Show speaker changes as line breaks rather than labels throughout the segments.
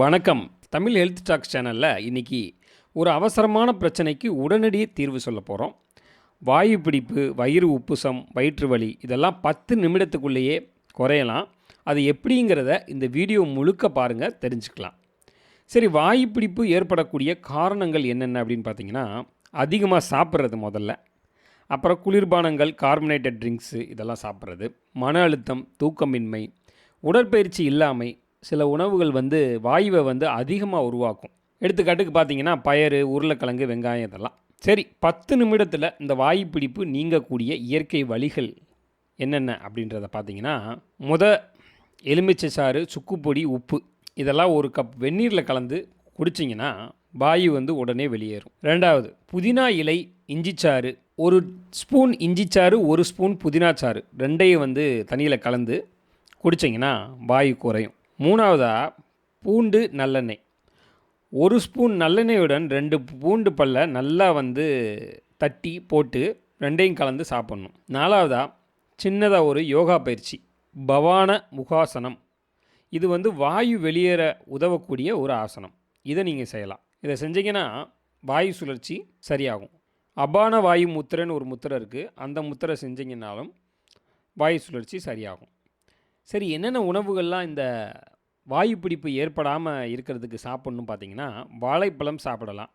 வணக்கம். Tamil health tax சேனலில் இன்றைக்கி ஒரு அவசரமான பிரச்சனைக்கு உடனடியே தீர்வு சொல்ல போகிறோம் வாயு பிடிப்பு வயிறு உப்புசம் வயிற்று வலி இதெல்லாம் பத்து நிமிடத்துக்குள்ளேயே குறையலாம். அது எப்படிங்கிறத இந்த வீடியோ முழுக்க பாருங்கள் தெரிஞ்சுக்கலாம். சரி வாயு பிடிப்பு ஏற்படக்கூடிய காரணங்கள் என்னென்ன அப்படின்னு பார்த்தீங்கன்னா அதிகமாக சாப்பிட்றது முதல்ல. அப்புறம் குளிர்பானங்கள் கார்பனேட்டட் ட்ரிங்க்ஸு இதெல்லாம் சாப்பிட்றது மன அழுத்தம் தூக்கமின்மை உடற்பயிற்சி இல்லாமை சில உணவுகள் வந்து வாயுவை வந்து அதிகமாக உருவாக்கும். எடுத்துக்காட்டுக்கு பார்த்தீங்கன்னா பயறு உருளைக்கிழங்கு வெங்காயம் இதெல்லாம். சரி பத்து நிமிடத்தில் இந்த வாயு பிடிப்பு நீங்கக்கூடிய இயற்கை வழிகள் என்னென்ன அப்படின்றத பார்த்தீங்கன்னா முத எலுமிச்சை சாறு சுக்குப்பொடி உப்பு இதெல்லாம் ஒரு கப் வெந்நீரில் கலந்து குடிச்சிங்கன்னா வாயு வந்து உடனே வெளியேறும். ரெண்டாவது புதினா இலை இஞ்சிச்சாறு ஒரு ஸ்பூன் இஞ்சிச்சாறு ஒரு ஸ்பூன் புதினா சாறு ரெண்டையும் வந்து தண்ணியில் கலந்து குடிச்சிங்கன்னா வாயு குறையும். மூணாவதாக பூண்டு நல்லெண்ணெய். ஒரு ஸ்பூன் நல்லெண்ணெயுடன் ரெண்டு பூண்டு பல்ல நல்லா வந்து தட்டி போட்டு ரெண்டையும் கலந்து சாப்பிட்ணும். நாலாவதாக சின்னதாக ஒரு யோகா பயிற்சி பவான முகாசனம். இது வந்து வாயு வெளியேற உதவக்கூடிய ஒரு ஆசனம். இதை நீங்கள் செய்யலாம். இதை செஞ்சீங்கன்னா வாயு சுழற்சி சரியாகும். அபான வாயு முத்திரைன்னு ஒரு முத்திரை இருக்குது அந்த முத்திரை செஞ்சீங்கன்னாலும் வாயு சுழற்சி சரியாகும். சரி என்னென்ன உணவுகள்லாம் இந்த வாயு பிடிப்பு ஏற்படாமல் இருக்கிறதுக்கு சாப்பிட்ணும் பார்த்தீங்கன்னா வாழைப்பழம் சாப்பிடலாம்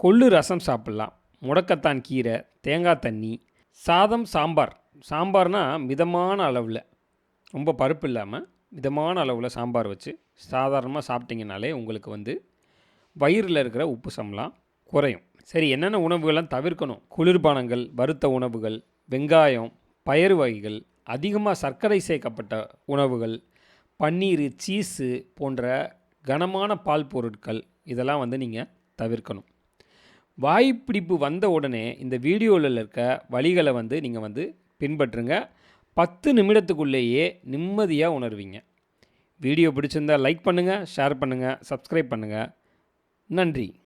கொள்ளு ரசம் சாப்பிட்லாம் முடக்கத்தான் கீரை தேங்காய் தண்ணி சாதம் சாம்பார். சாம்பார்னால் மிதமான அளவில் ரொம்ப பருப்பு இல்லாமல் மிதமான அளவில் சாம்பார் வச்சு சாதாரணமாக சாப்பிட்டீங்கனாலே உங்களுக்கு வந்து வயிறில் இருக்கிற உப்பு சம்லாம் குறையும். சரி என்னென்ன உணவுகள்லாம் தவிர்க்கணும்? குளிர்பானங்கள் வறுத்த உணவுகள் வெங்காயம் பயறு வகைகள் அதிகமாக சர்க்கரை சேர்க்கப்பட்ட உணவுகள் பன்னீர் சீஸு போன்ற கனமான பால் பொருட்கள் இதெல்லாம் வந்து நீங்கள் தவிர்க்கணும். வாய்ப்பிடிப்பு வந்த உடனே இந்த வீடியோவில் இருக்க வழிகளை வந்து நீங்கள் வந்து பின்பற்றுங்க. பத்து நிமிடத்துக்குள்ளேயே நிம்மதியாக உணர்வீங்க. வீடியோ பிடிச்சிருந்தா லைக் பண்ணுங்கள் ஷேர் பண்ணுங்கள் சப்ஸ்கிரைப் பண்ணுங்கள் நன்றி.